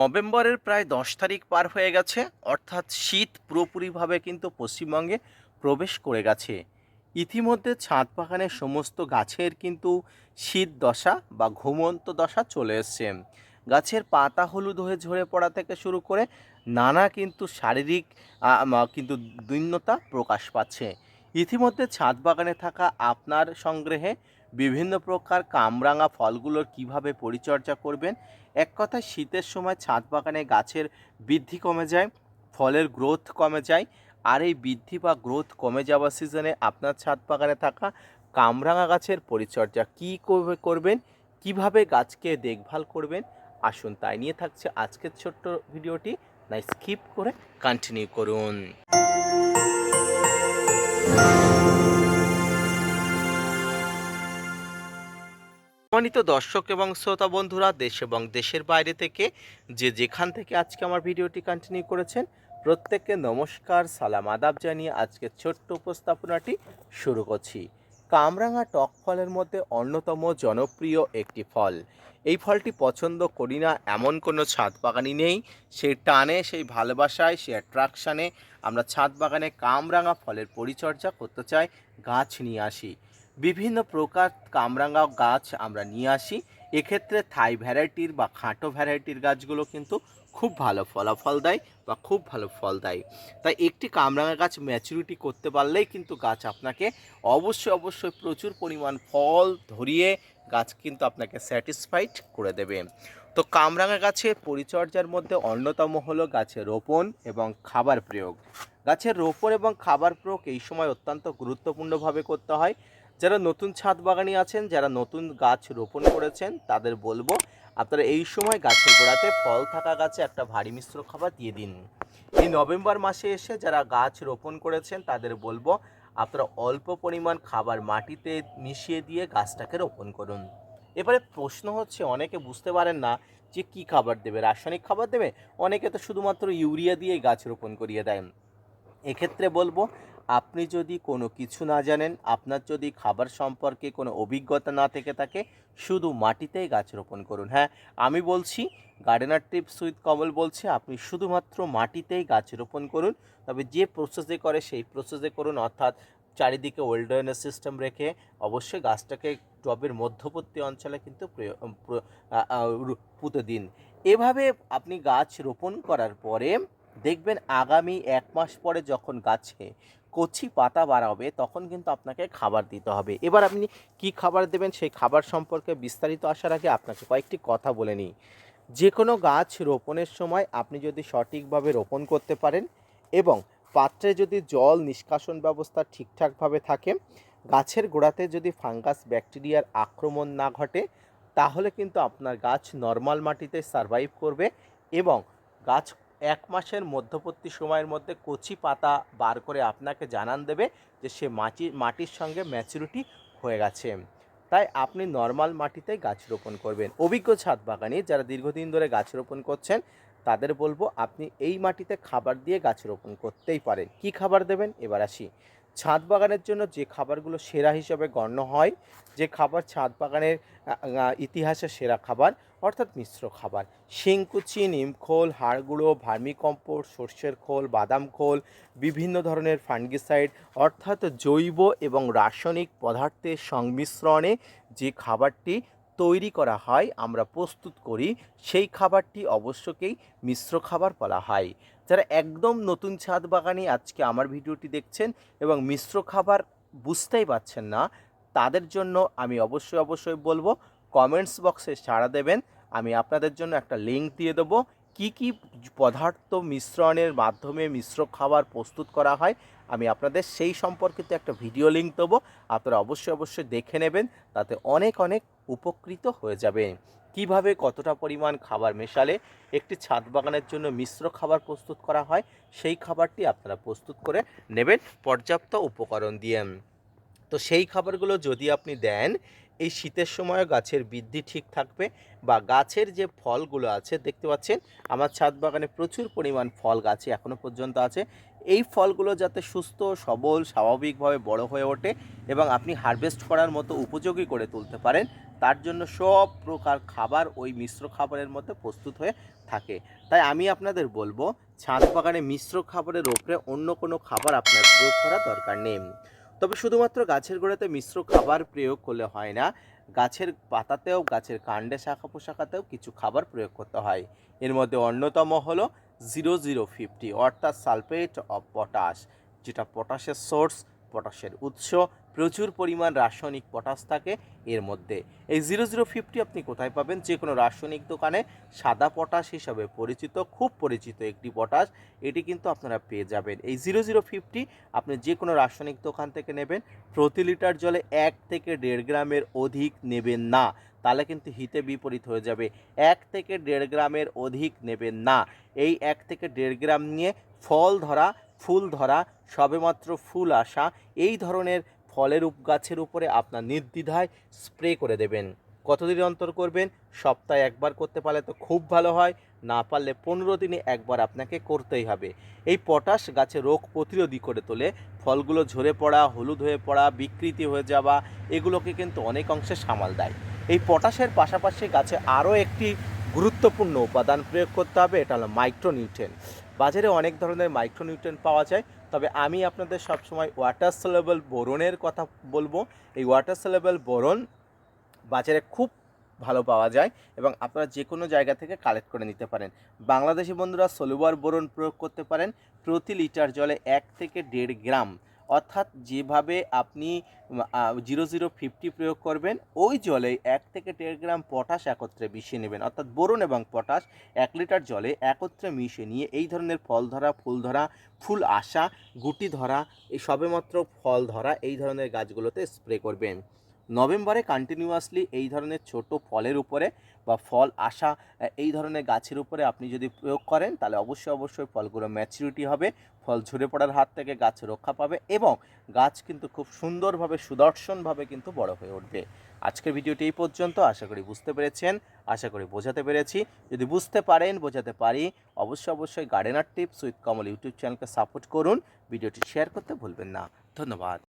নভেম্বরের প্রায় দশ তারিখ পার হয়ে গেছে, অর্থাৎ শীত পুরোপুরিভাবে কিন্তু পশ্চিমবঙ্গে প্রবেশ করে গেছে। ইতিমধ্যে ছাদ বাগানের সমস্ত গাছের কিন্তু শীত দশা বা ঘুমন্ত দশা চলে এসছে। গাছের পাতা হলুদ হয়ে ঝরে পড়া থেকে শুরু করে নানা কিন্তু শারীরিক কিন্তু দৈন্যতা প্রকাশ পাচ্ছে। ইতিমধ্যে ছাদ বাগানে থাকা আপনার সংগ্রহে বিভিন্ন প্রকার কামরাঙা ফলগুলোর কীভাবে পরিচর্যা করবেন? এক কথায় শীতের সময় ছাদ বাগানে গাছের বৃদ্ধি কমে যায়, ফলের গ্রোথ কমে যায়, আর এই বৃদ্ধি বা গ্রোথ কমে যাওয়া সিজনে আপনার ছাদ বাগানে থাকা কামরাঙা গাছের পরিচর্যা কী করবেন? কীভাবে গাছকে দেখভাল করবেন? আসুন, তাই নিয়ে থাকছে আজকের ছোট্ট ভিডিওটি। না স্কিপ করে কন্টিনিউ করুন। সম্মানিত দর্শক এবং শ্রোতা বন্ধুরা, দেশ এবং দেশের বাইরে থেকে যে যেখান থেকে আজকে আমার ভিডিওটি কন্টিনিউ করেছেন, প্রত্যেককে নমস্কার, সালাম, আদাব জানিয়ে আজকে ছোট্ট উপস্থাপনাটি শুরু করছি। কামরাঙা টক ফলের মধ্যে অন্যতম জনপ্রিয় একটি ফল। এই ফলটি পছন্দ করি না, এমন কোনো ছাদ বাগানই নেই। সেই টানে, সেই ভালোবাসায় সেই অ্যাট্রাকশানে আমরা ছাদ বাগানে কামরাঙা ফলের পরিচর্যা করতে চাই, গাছ নিয়ে আসি। বিভিন্ন প্রকার কামরাঙা গাছ আমরা নিয়ে আসি। এক্ষেত্রে থাই ভ্যারাইটির বা খাটো ভ্যারাইটির গাছগুলো কিন্তু খুব ভালো ফলাফল দেয় বা খুব ভালো ফল দেয়। তাই একটি কামরাঙা গাছ ম্যাচুরিটি করতে পারলেই কিন্তু গাছ আপনাকে অবশ্যই অবশ্যই প্রচুর পরিমাণ ফল ধরিয়ে গাছ কিন্তু আপনাকে স্যাটিসফাইড করে দেবে। তো কামরাঙা গাছের পরিচর্যার মধ্যে অন্যতম হলো গাছের রোপণ এবং খাবার প্রয়োগ। গাছের রোপণ এবং খাবার প্রয়োগ এই সময় অত্যন্ত গুরুত্বপূর্ণভাবে করতে হয়। যারা নতুন ছাদ বাগানি আছেন, যারা নতুন গাছ রোপণ করেছেন, তাদের বলব আপনারা এই সময় গাছের গোড়াতে ফল থাকা গাছে একটা ভারী মিশ্র খাবার দিয়ে দিন। এই নভেম্বর মাসে এসে যারা গাছ রোপণ করেছেন, তাদের বলব আপনারা অল্প পরিমাণ খাবার মাটিতে মিশিয়ে দিয়ে গাছটাকে রোপণ করুন। এবারে প্রশ্ন হচ্ছে, অনেকে বুঝতে পারেন না যে কি খাবার দেবে, রাসায়নিক খাবার দেবে? অনেকে তো শুধুমাত্র ইউরিয়া দিয়ে গাছ রোপণ করিয়ে দেয় এক্ষেত্রে বলব আপনি যদি কোনো কিছু না জানেন, আপনার যদি খাবার সম্পর্কে কোনো অভিজ্ঞতা না থেকে থাকে, শুধু মাটিতেই গাছ রোপণ করুন। হ্যাঁ আমি বলছি গার্ডেনার টিপস উইথ কমল বলছে, আপনি শুধুমাত্র মাটিতেই গাছ রোপণ করুন, তবে যে প্রসেসে করে সেই প্রসেসে করুন, অর্থাৎ চারিদিকে ওয়েল্ডারনেস সিস্টেম রেখে অবশ্যই গাছটাকে টবের মধ্যবর্তী অঞ্চলে কিন্তু পুঁতে দিন। এভাবে আপনি গাছ রোপণ করার পরে দেখবেন আগামী এক মাস পরে যখন গাছে কচি পাতা বাড়াবে, তখন কিন্তু আপনাকে খাবার দিতে হবে। এবার আপনি কি খাবার দেবেন সেই খাবার সম্পর্কে বিস্তারিত আসার আগে আপনাকে কয়েকটি কথা বলে নিই। যে কোনো গাছ রোপণের সময় আপনি যদি সঠিকভাবে রোপণ করতে পারেন এবং পাত্রে যদি জল নিষ্কাশন ব্যবস্থা ঠিকঠাকভাবে থাকে, গাছের গোড়াতে যদি ফাঙ্গাস ব্যাকটেরিয়ার আক্রমণ না ঘটে, তাহলে কিন্তু আপনার গাছ নর্মাল মাটিতে সারভাইভ করবে এবং গাছ এক মাসের মধ্যবর্তী সময়ের মধ্যে কচি পাতা বার করে আপনাকে জানান দেবে যে সে মাটি, মাটির সঙ্গে ম্যাচুরিটি হয়ে গেছে। তাই আপনি নর্মাল মাটিতে গাছ রোপণ করবেন। অভিজ্ঞ ছাদ বাগানি যারা দীর্ঘদিন ধরে গাছ রোপণ করছেন, তাদের বলব আপনি এই মাটিতে খাবার দিয়ে গাছ রোপণ করতেই পারেন। কি খাবার দেবেন? এবার আসি। ছাদ বাগানের জন্য যে খাবারগুলো সেরা হিসেবে গণ্য হয়, যে খাবার ছাদ বাগানের ইতিহাসে সেরা খাবার, অর্থাৎ মিশ্র খাবার। শিংকুচি, নিমখোল, হাড়গুঁড়ো ভার্মিকম্পোস্ট সর্ষের খোল, বাদাম খোল, বিভিন্ন ধরনের ফাঙ্গিসাইড, অর্থাৎ জৈব এবং রাসায়নিক পদার্থের সংমিশ্রণে যে খাবারটি তৈরি করা হয়, আমরা প্রস্তুত করি, সেই খাবারটি অবশ্যকেই মিশ্র খাবার বলা হয়। যারা একদম নতুন ছাদ বাগানে আজকে আমার ভিডিওটি দেখছেন এবং মিশ্র খাবার বুঝতেই পারছেন না, তাদের জন্য আমি অবশ্যই অবশ্যই বলব কমেন্টস বক্সে সাড়া দেবেন। আমি আপনাদের জন্য একটা লিঙ্ক দিয়ে দেবো, কি কি পদার্থ মিশ্রণের মাধ্যমে মিশ্র খাবার প্রস্তুত করা হয় আমি আপনাদের সেই সম্পর্কিত একটা ভিডিও লিঙ্ক দেবো। আপনারা অবশ্যই অবশ্যই দেখে নেবেন, তাতে অনেক অনেক উপকৃত হয়ে যাবেন। কীভাবে কতটা পরিমাণ খাবার মেশালে একটি ছাদ বাগানের জন্য মিশ্র খাবার প্রস্তুত করা হয়, সেই খাবারটি আপনারা প্রস্তুত করে নেবেন পর্যাপ্ত উপকরণ দিয়ে। তো সেই খাবারগুলো যদি আপনি দেন, এই শীতের সময় গাছের বৃদ্ধি ঠিক থাকবে বা গাছের যে ফলগুলো আছে, দেখতে পাচ্ছেন, আমার ছাদ বাগানে প্রচুর পরিমাণ ফল গাছে এখনও পর্যন্ত আছে। এই ফলগুলো যাতে সুস্থ, সবল, স্বাভাবিকভাবে বড় হয়ে ওঠে এবং আপনি হারভেস্ট করার মতো উপযোগী করে তুলতে পারেন, তার জন্য সব প্রকার খাবার ওই মিশ্র খাবারের মধ্যে প্রস্তুত হয়ে থাকে। তাই আমি আপনাদের বলব, ছাদ বাগানে মিশ্র খাবারের ওপরে অন্য কোনো খাবার আপনার প্রয়োগ করা দরকার নেই। তবে শুধুমাত্র গাছের গোড়াতে মিশ্র খাবার প্রয়োগ করলে হয় না, গাছের পাতাতেও, গাছের কাণ্ডে শাখা পোশাখাতেও কিছু খাবার প্রয়োগ করতে হয়। এর মধ্যে অন্যতম হলো জিরো জিরো ফিফটি অর্থাৎ সালফেট অফ পটাশ যেটা পটাশের সোর্স পটাশের উৎস প্রচুর পরিমাণ রাসায়নিক পটাশ থাকে এর মধ্যে। এই জিরো জিরো ফিফটি আপনি কোথায় পাবেন? যে কোনো রাসায়নিক দোকানে সাদা পটাশ হিসাবে পরিচিত, খুব পরিচিত একটি পটাশ, এটি কিন্তু আপনারা পেয়ে যাবেন। এই জিরো জিরো ফিফটি আপনি যে কোনো রাসায়নিক দোকান থেকে নেবেন, প্রতি লিটার জলে এক থেকে দেড় গ্রামের অধিক নেবেন না, তাহলে কিন্তু হিতে বিপরীত হয়ে যাবে। এক থেকে দেড় গ্রামের অধিক নেবেন না, এই এক থেকে দেড় গ্রাম নিয়ে ফল ধরা, ফুল ধরা, সবেমাত্র ফুল আসা, এই ধরনের ফলের গাছের উপরে আপনার নির্দ্বিধায় স্প্রে করে দেবেন। কতদিন অন্তর করবেন? সপ্তাহে একবার করতে পারলে তো খুব ভালো হয়, না পারলে পনেরো দিনে একবার আপনাকে করতেই হবে। এই পটাশ গাছে রোগ প্রতিরোধী করে তোলে, ফলগুলো ঝরে পড়া, হলুদ হয়ে পড়া, বিকৃতি হয়ে যাওয়া, এগুলোকে কিন্তু অনেক অংশে সামাল দেয়। এই পটাশের পাশাপাশি গাছে আরও একটি গুরুত্বপূর্ণ উপাদান প্রয়োগ করতে হবে, এটা হলো মাইক্রোনিউট্রেন। বাজারে অনেক ধরনের মাইক্রোনিউট্রেন পাওয়া যায় তবে আমি আপনাদের সবসময় ওয়াটার সেলেবল বোরনের কথা বলব। এই ওয়াটার সেলেবল বোরন বাজারে খুব ভালো পাওয়া যায় এবং আপনারা যে কোনো জায়গা থেকে কালেক্ট করে নিতে পারেন। বাংলাদেশি বন্ধুরা সলুবার বোরন প্রয়োগ করতে পারেন প্রতি লিটার জলে এক থেকে দেড় গ্রাম। অর্থাৎ যেভাবে আপনি জিরো জিরো ফিফটি প্রয়োগ করবেন, ওই জলে এক থেকে দেড় গ্রাম পটাশ একত্রে মিশিয়ে নেবেন। অর্থাৎ বোরন এবং পটাশ এক লিটার জলে একত্রে মিশিয়ে নিয়ে এই ধরনের ফল ধরা, ফুল ধরা, ফুল আসা, গুটি ধরা, এই সবেমাত্র ফল ধরা এই ধরনের গাছগুলোতে স্প্রে করবেন। নভেম্বরে কন্টিনিউয়াসলি এই ধরনের ছোট ফলের উপরে বা ফল আসা এই ধরনের গাছের উপরে আপনি যদি প্রয়োগ করেন, তাহলে অবশ্যই অবশ্যই ফলগুলো ম্যাচিউরিটি হবে, ফল ঝরে পড়ার হাত থেকে গাছ রক্ষা পাবে এবং গাছ কিন্তু খুব সুন্দরভাবে, সুদর্শনভাবে কিন্তু বড় হয়ে উঠবে। আজকের ভিডিওটি এই পর্যন্ত, আশা করি বুঝতে পেরেছেন, আশা করি বোঝাতে পেরেছি। যদি বুঝতে পারেন, বোঝাতে পারি, অবশ্যই অবশ্যই gardener tips with Kamal YouTube চ্যানেলকে সাপোর্ট করুন, ভিডিওটি শেয়ার করতে ভুলবেন না। ধন্যবাদ।